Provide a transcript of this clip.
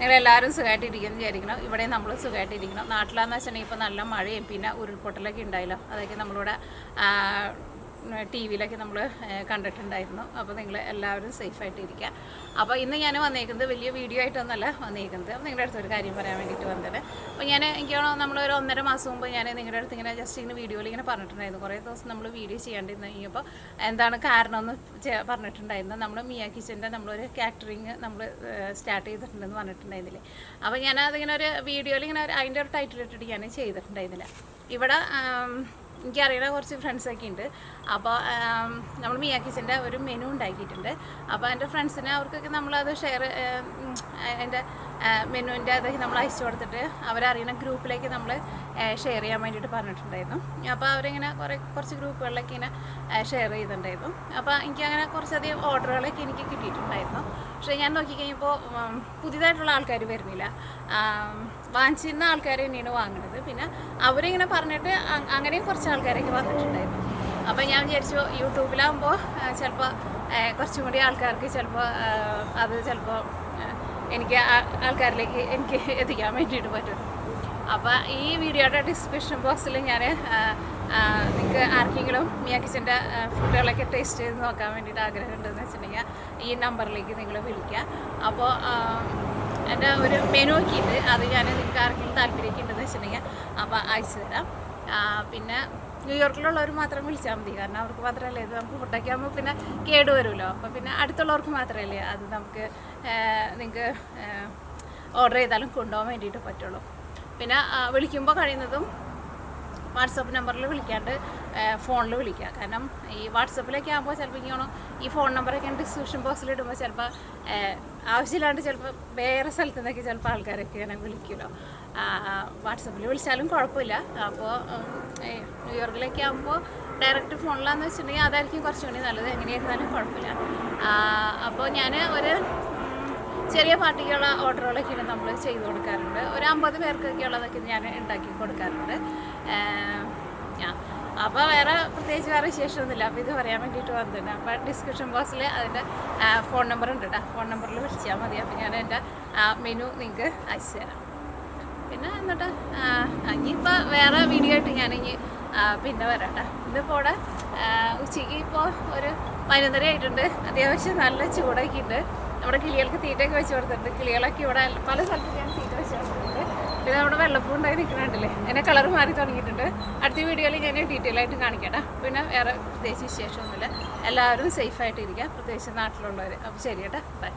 നിങ്ങളെല്ലാവരും സുഖമായിട്ടിരിക്കുന്നു വിചാരിക്കണം. ഇവിടെ നമ്മൾ സുഖമായിട്ടിരിക്കണം നാട്ടിലാന്ന് വെച്ചിട്ടുണ്ടെങ്കിൽ ഇപ്പോൾ നല്ല മഴയും പിന്നെ ഉരുൾപൊട്ടലൊക്കെ ഉണ്ടായല്ലോ. അതൊക്കെ നമ്മളിവിടെ ടി വിയിലൊക്കെ നമ്മൾ കണ്ടിട്ടുണ്ടായിരുന്നു. അപ്പോൾ നിങ്ങൾ എല്ലാവരും സേഫായിട്ട് ഇരിക്കുക അപ്പോൾ ഇന്ന് ഞാൻ വന്നേക്കുന്നത് വലിയ വീഡിയോ ആയിട്ടൊന്നല്ല വന്നേക്കുന്നത്. നിങ്ങളുടെ അടുത്ത് ഒരു കാര്യം പറയാൻ വേണ്ടിയിട്ട് വന്നത്. അപ്പോൾ ഞാൻ എനിക്കാണോ നമ്മൾ ഒരു ഒന്നര മാസം മുമ്പ് ഞാൻ നിങ്ങളുടെ അടുത്ത് ഇങ്ങനെ ജസ്റ്റ് ഇങ്ങനെ വീഡിയോയിൽ ഇങ്ങനെ പറഞ്ഞിട്ടുണ്ടായിരുന്നു. കുറേ ദിവസം നമ്മൾ വീഡിയോ ചെയ്യാണ്ടിരുന്നു കഴിഞ്ഞപ്പോൾ എന്താണ് കാരണമെന്ന് പറഞ്ഞിട്ടുണ്ടായിരുന്നു. നമ്മൾ മിയ കിച്ചന്റെ നമ്മളൊരു കാറ്ററിങ് നമ്മൾ സ്റ്റാർട്ട് ചെയ്തിട്ടുണ്ടെന്ന് പറഞ്ഞിട്ടുണ്ടായിരുന്നില്ലേ? അപ്പോൾ ഞാനതിങ്ങനെ ഒരു വീഡിയോയിൽ ഇങ്ങനെ അതിന്റെ ഒരു ടൈറ്റിൽ ഇട്ടിട്ട് ഞാൻ ചെയ്തിട്ടുണ്ടായിരുന്നില്ല. ഇവിടെ എനിക്കറിയുന്ന കുറച്ച് ഫ്രണ്ട്സൊക്കെ ഉണ്ട്. അപ്പോൾ നമ്മൾ മിയ ഒരു മെനു ഉണ്ടാക്കിയിട്ടുണ്ട്. അപ്പോൾ എന്റെ ഫ്രണ്ട്സിന് അവർക്കൊക്കെ നമ്മളത് ഷെയർ എന്റെ മെനുവിന്റെ അത് നമ്മൾ അയച്ചു കൊടുത്തിട്ട് അവരറിയുന്ന ഗ്രൂപ്പിലേക്ക് നമ്മൾ ഷെയർ ചെയ്യാൻ വേണ്ടിയിട്ട് പറഞ്ഞിട്ടുണ്ടായിരുന്നു. അപ്പോൾ അവരിങ്ങനെ കുറേ കുറച്ച് ഗ്രൂപ്പുകളിലൊക്കെ ഇങ്ങനെ ഷെയർ ചെയ്തിട്ടുണ്ടായിരുന്നു. അപ്പോൾ എനിക്ക് അങ്ങനെ കുറച്ചധികം ഓർഡറുകളൊക്കെ എനിക്ക് കിട്ടിയിട്ടുണ്ടായിരുന്നു. പക്ഷേ ഞാൻ നോക്കിക്കഴിഞ്ഞപ്പോൾ പുതിയതായിട്ടുള്ള ആൾക്കാർ വരുന്നില്ല. വാങ്ങിച്ചിരുന്ന ആൾക്കാർ തന്നെയാണ് വാങ്ങുന്നത്. പിന്നെ അവരിങ്ങനെ പറഞ്ഞിട്ട് അങ്ങനെയും കുറച്ച് ആൾക്കാരൊക്കെ വന്നിട്ടുണ്ടായിരുന്നു. അപ്പോൾ ഞാൻ വിചാരിച്ചു യൂട്യൂബിലാകുമ്പോൾ ചിലപ്പോൾ കുറച്ചും കൂടി ആൾക്കാർക്ക് ചിലപ്പോൾ അത് ചിലപ്പോൾ എനിക്ക് ആൾക്കാരിലേക്ക് എനിക്ക് എത്തിക്കാൻ വേണ്ടിയിട്ട് പറ്റും. അപ്പോൾ ഈ വീഡിയോയുടെ ഡിസ്ക്രിപ്ഷൻ ബോക്സിൽ ഞാൻ നിങ്ങൾക്ക് ആർക്കെങ്കിലും മിയ കിച്ചന്റെ ഫുഡുകളൊക്കെ ടേസ്റ്റ് ചെയ്ത് നോക്കാൻ വേണ്ടിയിട്ട് ആഗ്രഹമുണ്ടെന്ന് വെച്ചിട്ടുണ്ടെങ്കിൽ ഈ നമ്പറിലേക്ക് നിങ്ങൾ വിളിക്കുക അപ്പോൾ എന്റെ ഒരു മെനു ഒക്കെ ഉണ്ട്. അത് ഞാൻ നിങ്ങൾക്ക് ആർക്കെങ്കിലും താല്പര്യമൊക്കെ ഉണ്ടെന്ന് വെച്ചിട്ടുണ്ടെങ്കിൽ അപ്പോൾ അയച്ചു തരാം. പിന്നെ ന്യൂയോർക്കിലുള്ളവർ മാത്രം വിളിച്ചാൽ മതി. കാരണം അവർക്ക് മാത്രമല്ലേ ഇത് നമുക്ക് ഫുഡൊക്കെ ആകുമ്പോൾ പിന്നെ കേട് വരുമല്ലോ അപ്പോൾ പിന്നെ അടുത്തുള്ളവർക്ക് മാത്രമല്ലേ അത് നമുക്ക് നിങ്ങൾക്ക് ഓർഡർ ചെയ്താലും കൊണ്ടുപോകാൻ വേണ്ടിയിട്ട് പറ്റുള്ളൂ. പിന്നെ വിളിക്കുമ്പോൾ കഴിയുന്നതും വാട്സപ്പ് നമ്പറിൽ വിളിക്കാണ്ട് ഫോണിൽ വിളിക്കുക. കാരണം ഈ വാട്സപ്പിലൊക്കെ ആകുമ്പോൾ ചിലപ്പോൾ ഇങ്ങനെ ഈ ഫോൺ നമ്പറൊക്കെ ഡിസ്ക്രിപ്ഷൻ ബോക്സിൽ ഇടുമ്പോൾ ചിലപ്പോൾ ആവശ്യമില്ലാണ്ട് ചിലപ്പോൾ വേറെ സ്ഥലത്തു നിന്നൊക്കെ ചിലപ്പോൾ ആൾക്കാരൊക്കെ ഇങ്ങനെ വിളിക്കുമല്ലോ വാട്സപ്പിൽ വിളിച്ചാലും കുഴപ്പമില്ല. അപ്പോൾ ന്യൂയോർക്കിലൊക്കെ ആകുമ്പോൾ ഡയറക്റ്റ് ഫോണിലാന്ന് വെച്ചിട്ടുണ്ടെങ്കിൽ അതായിരിക്കും കുറച്ചും കൂടി നല്ലത്. എങ്ങനെയായിരുന്നാലും കുഴപ്പമില്ല. അപ്പോൾ ഞാൻ ഒരു ചെറിയ പാർട്ടിക്കുള്ള ഓർഡറുകളൊക്കെ നമ്മൾ ചെയ്തു കൊടുക്കാറുണ്ട്. ഒരു അമ്പത് പേർക്കൊക്കെ ഉള്ളതൊക്കെ ഞാൻ ഉണ്ടാക്കി കൊടുക്കാറുണ്ട്. അപ്പോൾ വേറെ പ്രത്യേകിച്ച് വേറെ വിശേഷമൊന്നുമില്ല. അപ്പോൾ ഇത് പറയാൻ വേണ്ടിയിട്ട് വന്നിട്ടുണ്ട് അപ്പോൾ ഡിസ്ക്രിപ്ഷൻ ബോക്സിൽ അതിന്റെ ഫോൺ നമ്പർ ഉണ്ട് കേട്ടോ ഫോൺ നമ്പറിൽ വിളിച്ചാൽ മതി. അപ്പോൾ ഞാൻ എന്റെ മെനു നിങ്ങൾക്ക് അയച്ചു തരാം. പിന്നെ എന്നിട്ട് ഇനിയിപ്പോൾ വേറെ വീഡിയോ ആയിട്ട് ഞാൻ ഇനി പിന്നെ വരാം ഇതിപ്പോൾ ഇവിടെ ഉച്ചയ്ക്ക് ഇപ്പോൾ ഒരു പതിനൊന്നര ആയിട്ടുണ്ട്. അത്യാവശ്യം നല്ല ചൂടൊക്കെ ഉണ്ട്. നമ്മുടെ കിളികൾക്ക് തീറ്റയൊക്കെ വെച്ച് കൊടുത്തിട്ടുണ്ട്. കിളികളൊക്കെ ഇവിടെ പല സ്ഥലത്തും ഞാൻ തീറ്റ പിന്നെ നമ്മുടെ വെള്ളപ്പൂ ഉണ്ടായി നിൽക്കുന്നുണ്ടല്ലേ എന്നെ കളർ മാറി തുടങ്ങിയിട്ടുണ്ട്. അടുത്ത വീഡിയോയിൽ ഞാൻ ഡീറ്റെയിൽ ആയിട്ട് കാണിക്കട്ടെ പിന്നെ വേറെ പ്രത്യേകിച്ച് വിശേഷമൊന്നുമില്ല. എല്ലാവരും സേഫായിട്ടിരിക്കുക പ്രത്യേകിച്ച് നാട്ടിലുള്ളവർ അപ്പോൾ ശരി കേട്ടോ ബൈ